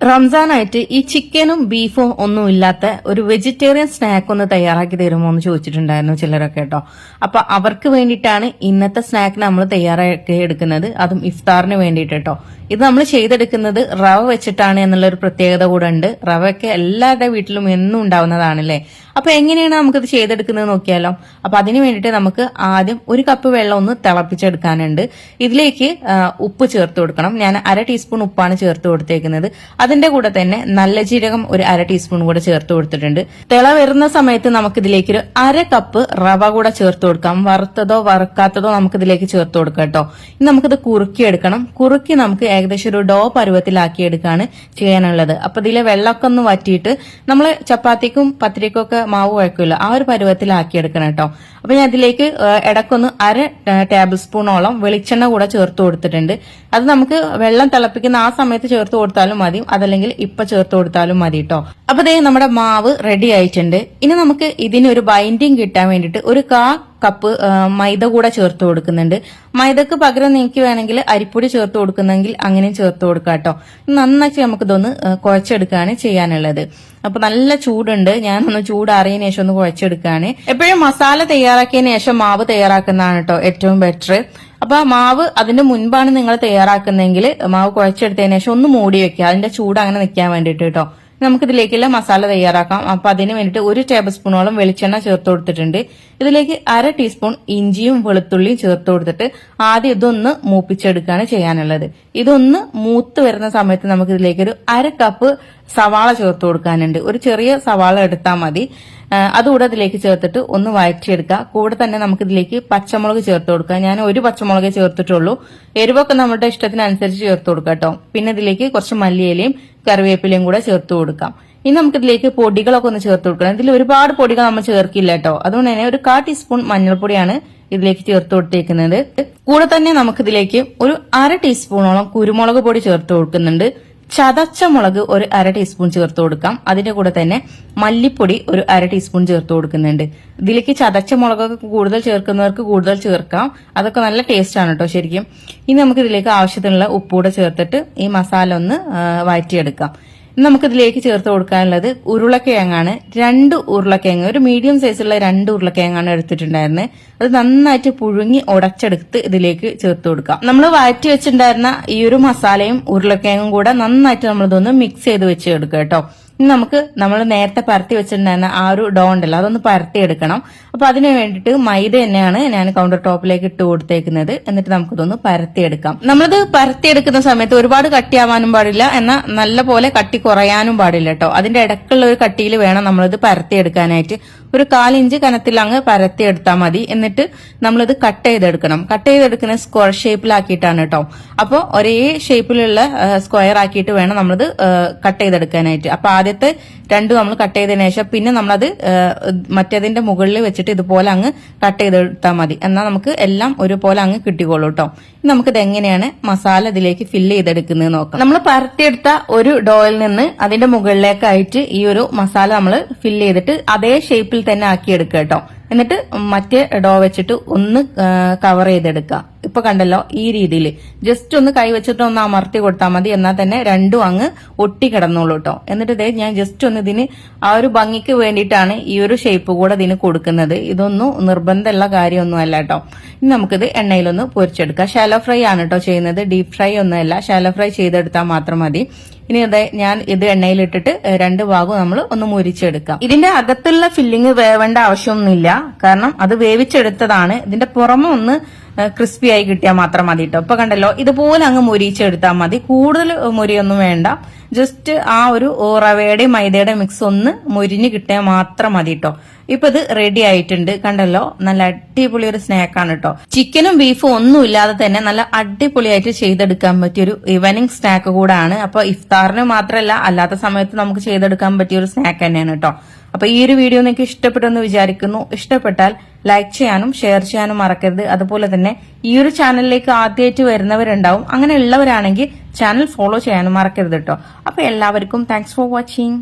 റംസാനായിട്ട് ഈ ചിക്കനും ബീഫും ഒന്നും ഇല്ലാത്ത ഒരു വെജിറ്റേറിയൻ സ്നാക്ക് ഒന്ന് തയ്യാറാക്കി തരുമോ എന്ന് ചോദിച്ചിട്ടുണ്ടായിരുന്നു ചിലരൊക്കെ കേട്ടോ. അപ്പൊ അവർക്ക് വേണ്ടിയിട്ടാണ് ഇന്നത്തെ സ്നാക്ക് നമ്മൾ തയ്യാറാക്കി എടുക്കുന്നത്. അതും ഇഫ്താറിന് വേണ്ടിയിട്ട് കേട്ടോ. ഇത് നമ്മൾ ചെയ്തെടുക്കുന്നത് റവ വെച്ചിട്ടാണ് എന്നുള്ളൊരു പ്രത്യേകത കൂടെ ഉണ്ട്. റവയൊക്കെ എല്ലാവരുടെ വീട്ടിലും എന്നും ഉണ്ടാവുന്നതാണല്ലേ? അപ്പൊ എങ്ങനെയാണ് നമുക്കിത് ചെയ്തെടുക്കുന്നത് നോക്കിയാലോ? അപ്പൊ അതിന് വേണ്ടിയിട്ട് നമുക്ക് ആദ്യം ഒരു കപ്പ് വെള്ളം ഒന്ന് തിളപ്പിച്ചെടുക്കാനുണ്ട്. ഇതിലേക്ക് ഉപ്പ് ചേർത്ത് കൊടുക്കണം. ഞാൻ അര ടീസ്പൂൺ ഉപ്പാണ് ചേർത്ത് കൊടുത്തേക്കുന്നത്. അതിന്റെ കൂടെ തന്നെ നല്ല ജീരകം ഒരു അര ടീസ്പൂൺ കൂടെ ചേർത്ത് കൊടുത്തിട്ടുണ്ട്. തിള വരുന്ന സമയത്ത് നമുക്ക് ഇതിലേക്ക് ഒരു അര കപ്പ് റവ കൂടെ ചേർത്ത് കൊടുക്കാം. വറുത്തതോ വറുക്കാത്തതോ നമുക്ക് ഇതിലേക്ക് ചേർത്ത് കൊടുക്കാം കേട്ടോ. ഇനി നമുക്കിത് കുറുക്കിയെടുക്കണം. കുറുക്കി നമുക്ക് ഏകദേശം ഒരു ഡോ പരുവത്തിലാക്കിയെടുക്കാണ് ചെയ്യാനുള്ളത്. അപ്പൊ ഇതിലെ വെള്ളമൊക്കെ ഒന്ന് വറ്റിയിട്ട് നമ്മൾ ചപ്പാത്തിക്കും പത്തിരിക്കും ഒക്കെ മാവ് കുഴക്കില്ല ആ ഒരു പരുവത്തിലാക്കി എടുക്കണം കേട്ടോ. അപ്പൊ ഞാൻ അതിലേക്ക് ഇടക്കൊന്ന് അര ടേബിൾ സ്പൂണോളം വെളിച്ചെണ്ണ കൂടെ ചേർത്ത് കൊടുത്തിട്ടുണ്ട്. അത് നമുക്ക് വെള്ളം തിളപ്പിക്കുന്ന ആ സമയത്ത് ചേർത്ത് കൊടുത്താലും മതി. അതല്ലെങ്കിൽ ഇപ്പൊ ചേർത്ത് കൊടുത്താലും മതി കേട്ടോ. അപ്പൊ ദേ നമ്മുടെ മാവ് റെഡി ആയിട്ടുണ്ട്. ഇനി നമുക്ക് ഇതിനൊരു ബൈൻഡിങ് കിട്ടാൻ വേണ്ടിയിട്ട് ഒരു കാ കപ്പ് മൈദ കൂടെ ചേർത്ത് കൊടുക്കുന്നുണ്ട്. മൈദക്ക് പകരം നിങ്ങൾക്ക് വേണമെങ്കിൽ അരിപ്പൊടി ചേർത്ത് കൊടുക്കുന്നെങ്കിൽ അങ്ങനെയും ചേർത്ത് കൊടുക്കാം കേട്ടോ. നന്നാക്കി നമുക്കിതൊന്ന് കുഴച്ചെടുക്കുകയാണ് ചെയ്യാനുള്ളത്. അപ്പൊ നല്ല ചൂടുണ്ട്. ഞാനൊന്ന് ചൂടാറിയതിനു ശേഷം ഒന്ന് കുഴച്ചെടുക്കുകയാണ് എപ്പോഴും മസാല തയ്യാറാക്കിയതിനു ശേഷം മാവ് തയ്യാറാക്കുന്നതാണ് കേട്ടോ ഏറ്റവും ബെറ്റർ അപ്പൊ മാവ് അതിന്റെ മുൻപാണ് നിങ്ങൾ തയ്യാറാക്കുന്നതെങ്കിൽ മാവ് കുഴച്ചെടുത്തതിനു ശേഷം ഒന്ന് മൂടി വെക്കുക. അതിന്റെ ചൂട് അങ്ങനെ നിൽക്കാൻ വേണ്ടിയിട്ട് കേട്ടോ. നമുക്ക് ഇതിലേക്കുള്ള മസാല തയ്യാറാക്കാം. അപ്പൊ അതിന് വേണ്ടിയിട്ട് ഒരു ടേബിൾ സ്പൂണോളം വെളിച്ചെണ്ണ ചേർത്ത് കൊടുത്തിട്ടുണ്ട്. ഇതിലേക്ക് അര ടീസ്പൂൺ ഇഞ്ചിയും വെളുത്തുള്ളിയും ചേർത്ത് കൊടുത്തിട്ട് ആദ്യം ഇതൊന്ന് മൂപ്പിച്ചെടുക്കുകയാണ് ചെയ്യാനുള്ളത്. ഇതൊന്ന് മൂത്ത് വരുന്ന സമയത്ത് നമുക്ക് ഇതിലേക്ക് ഒരു അര കപ്പ് സവാള ചേർത്ത് കൊടുക്കാനുണ്ട്. ഒരു ചെറിയ സവാള എടുത്താൽ മതി. അതുകൂടെ അതിലേക്ക് ചേർത്തിട്ട് ഒന്ന് വഴറ്റിയെടുക്കുക. കൂടെ തന്നെ നമുക്ക് ഇതിലേക്ക് പച്ചമുളക് ചേർത്ത് കൊടുക്കുക. ഞാൻ ഒരു പച്ചമുളകേ ചേർത്തിട്ടുള്ളൂ. എരിവൊക്കെ നമ്മുടെ ഇഷ്ടത്തിനനുസരിച്ച് ചേർത്ത് കൊടുക്കുക കേട്ടോ. പിന്നെ ഇതിലേക്ക് കുറച്ച് മല്ലിയിലയും കറിവേപ്പിലയും കൂടെ ചേർത്ത് കൊടുക്കാം. ഇനി നമുക്കിതിലേക്ക് പൊടികളൊക്കെ ഒന്ന് ചേർത്ത് കൊടുക്കണം. ഇതിൽ ഒരുപാട് പൊടികൾ നമ്മൾ ചേർക്കില്ല കേട്ടോ. അതുകൊണ്ട് തന്നെ ഒരു കാ ടീസ്പൂൺ മഞ്ഞൾപ്പൊടിയാണ് ഇതിലേക്ക് ചേർത്ത് കൊടുത്തേക്കുന്നത്. കൂടെ തന്നെ നമുക്കിതിലേക്ക് ഒരു അര ടീസ്പൂണോളം കുരുമുളക് പൊടി ചേർത്ത് കൊടുക്കുന്നുണ്ട്. ചതച്ച മുളക് ഒരു അര ടീസ്പൂൺ ചേർത്ത് കൊടുക്കാം. അതിന്റെ കൂടെ തന്നെ മല്ലിപ്പൊടി ഒരു അര ടീസ്പൂൺ ചേർത്ത് കൊടുക്കുന്നുണ്ട്. ഇതിലേക്ക് ചതച്ച മുളകൊക്കെ കൂടുതൽ ചേർക്കുന്നവർക്ക് കൂടുതൽ ചേർക്കാം. അതൊക്കെ നല്ല ടേസ്റ്റ് ആണ് കേട്ടോ ശരിക്കും. ഇനി നമുക്ക് ഇതിലേക്ക് ആവശ്യത്തിനുള്ള ഉപ്പൂടെ ചേർത്തിട്ട് ഈ മസാല ഒന്ന് വഴറ്റിയെടുക്കാം ഇനി നമുക്ക് ഇതിലേക്ക് ചേർത്ത് കൊടുക്കാനുള്ളത് ഉരുളക്കിഴങ്ങാണ്. രണ്ട് ഉരുളക്കിഴങ്ങ് ഒരു മീഡിയം സൈസുള്ള രണ്ട് ഉരുളക്കിഴങ്ങാണ് എടുത്തിട്ടുണ്ടായിരുന്നത് അത് നന്നായിട്ട് പുഴുങ്ങി ഉടച്ചെടുത്ത് ഇതിലേക്ക് ചേർത്ത് കൊടുക്കാം നമ്മൾ വഴറ്റി വെച്ചിട്ടുണ്ടായിരുന്ന ഈ ഒരു മസാലയും ഉരുളക്കിഴങ്ങും കൂടെ നന്നായിട്ട് നമ്മളിതൊന്ന് മിക്സ് ചെയ്ത് വെച്ച് കേട്ടോ. ഇനി നമുക്ക് നമ്മൾ നേരത്തെ പരത്തി വെച്ചിട്ടുണ്ടായിരുന്ന ആ ഒരു ഡോ ഉണ്ടല്ലോ അതൊന്ന് പരത്തി എടുക്കണം. അപ്പൊ അതിന് വേണ്ടിയിട്ട് മൈദ തന്നെയാണ് ഞാൻ കൗണ്ടർ ടോപ്പിലേക്ക് ഇട്ട് കൊടുത്തേക്കുന്നത്. എന്നിട്ട് നമുക്കിതൊന്ന് പരത്തിയെടുക്കാം നമ്മളത് പരത്തിയെടുക്കുന്ന സമയത്ത് ഒരുപാട് കട്ടിയാവാനും പാടില്ല. എന്നാൽ നല്ല പോലെ കട്ടി കുറയാനും പാടില്ല കേട്ടോ. അതിന്റെ ഇടക്കുള്ള ഒരു കട്ടിയിൽ വേണം നമ്മളിത് പരത്തിയെടുക്കാനായിട്ട് ഒരു കാലിഞ്ച് കനത്തിൽ അങ്ങ് പരത്തിയെടുത്താൽ മതി. എന്നിട്ട് നമ്മളിത് കട്ട് ചെയ്തെടുക്കണം. കട്ട് ചെയ്തെടുക്കുന്ന സ്ക്വയർ ഷേപ്പിലാക്കിയിട്ടാണ് കേട്ടോ അപ്പോൾ ഒരേ ഷേപ്പിലുള്ള സ്ക്വയർ ആക്കിയിട്ട് വേണം നമ്മളിത് കട്ട് ചെയ്തെടുക്കാനായിട്ട്. അപ്പൊ ആദ്യത്തെ രണ്ടും നമ്മൾ കട്ട് ചെയ്തതിനു ശേഷം പിന്നെ നമ്മളത് മറ്റേതിന്റെ മുകളിൽ വെച്ചിട്ട് ഇതുപോലെ അങ്ങ് കട്ട് ചെയ്തെടുത്താൽ മതി. എന്നാൽ നമുക്ക് എല്ലാം ഒരുപോലെ അങ്ങ് കിട്ടിക്കോളൂ കേട്ടോ നമുക്കിത് എങ്ങനെയാണ് മസാല ഇതിലേക്ക് ഫില്ല് ചെയ്തെടുക്കുന്നത് നോക്കാം. നമ്മൾ പരത്തിയെടുത്ത ഒരു ഡോയിൽ നിന്ന് അതിന്റെ മുകളിലേക്കായിട്ട് ഈ ഒരു മസാല നമ്മൾ ഫില്ല് ചെയ്തിട്ട് അതേ ഷേപ്പിൽ തന്നെ ആക്കി എടുക്കുക കേട്ടോ എന്നിട്ട് മറ്റേ ഡോ വെച്ചിട്ട് ഒന്ന് കവർ ചെയ്തെടുക്കുക. ഇപ്പൊ കണ്ടല്ലോ ഈ രീതിയിൽ ജസ്റ്റ് ഒന്ന് കൈവച്ചിട്ട് ഒന്ന് അമർത്തി കൊടുത്താൽ മതി. എന്നാൽ തന്നെ രണ്ടും അങ്ങ് ഒട്ടി കിടന്നോളൂ കേട്ടോ എന്നിട്ട് ഇതേ ഞാൻ ജസ്റ്റ് ഒന്ന് ഇതിന് ആ ഒരു ഭംഗിക്ക് വേണ്ടിയിട്ടാണ് ഈ ഒരു ഷേപ്പ് കൂടെ ഇതിന് കൊടുക്കുന്നത്. ഇതൊന്നും നിർബന്ധമുള്ള കാര്യമൊന്നും അല്ല കേട്ടോ ഇനി നമുക്കിത് എണ്ണയിലൊന്ന് പൊരിച്ചെടുക്കാം. ഷാലോ ഫ്രൈ ആണ് കേട്ടോ ചെയ്യുന്നത്. ഡീപ് ഫ്രൈ ഒന്നുമല്ല ഷാലോ ഫ്രൈ ചെയ്തെടുത്താൽ മാത്രം മതി. ഇനി അതെ ഞാൻ ഇത് എണ്ണയിലിട്ടിട്ട് രണ്ട് ഭാഗവും നമ്മൾ ഒന്ന് മുരിച്ചെടുക്കാം. ഇതിന്റെ അകത്തുള്ള ഫില്ലിങ് വേവേണ്ട ആവശ്യമൊന്നുമില്ല. കാരണം അത് വേവിച്ചെടുത്തതാണ്. ഇതിന്റെ പുറമെ ഒന്ന് ക്രിസ്പി ആയി കിട്ടിയാൽ മാത്രം മതി കേട്ടോ ഇപ്പൊ കണ്ടല്ലോ ഇതുപോലെ അങ്ങ് മുരിച്ചെടുത്താൽ മതി. കൂടുതൽ മുരിയൊന്നും വേണ്ട. ജസ്റ്റ് ആ ഒരു റവയുടെയും മൈദയുടെയും മിക്സ് ഒന്ന് മുരിഞ്ഞ് കിട്ടിയാൽ മാത്രം മതി കേട്ടോ ഇപ്പൊ ഇത് റെഡി ആയിട്ടുണ്ട്. കണ്ടല്ലോ നല്ല അടിപൊളി ഒരു സ്നാക്കാണ് കേട്ടോ ചിക്കനും ബീഫും ഒന്നും ഇല്ലാതെ തന്നെ നല്ല അടിപൊളിയായിട്ട് ചെയ്തെടുക്കാൻ പറ്റിയ ഒരു ഈവനിങ് സ്നാക്ക് കൂടാണ്. അപ്പൊ ഇഫ്താറിന് മാത്രമല്ല അല്ലാത്ത സമയത്ത് നമുക്ക് ചെയ്തെടുക്കാൻ പറ്റിയ ഒരു സ്നാക്ക് തന്നെയാണ് കേട്ടോ അപ്പൊ ഈ ഒരു വീഡിയോ നിങ്ങൾക്ക് ഇഷ്ടപ്പെട്ടെന്ന് വിചാരിക്കുന്നു. ഇഷ്ടപ്പെട്ടാൽ ലൈക്ക് ചെയ്യാനും ഷെയർ ചെയ്യാനും മറക്കരുത്. അതുപോലെ തന്നെ ഈ ഒരു ചാനലിലേക്ക് ആദ്യമായിട്ട് വരുന്നവരുണ്ടാവും. അങ്ങനെ ഉള്ളവരാണെങ്കിൽ ചാനൽ ഫോളോ ചെയ്യാനും മറക്കരുത് കേട്ടോ അപ്പൊ എല്ലാവർക്കും താങ്ക്സ് ഫോർ വാച്ചിങ്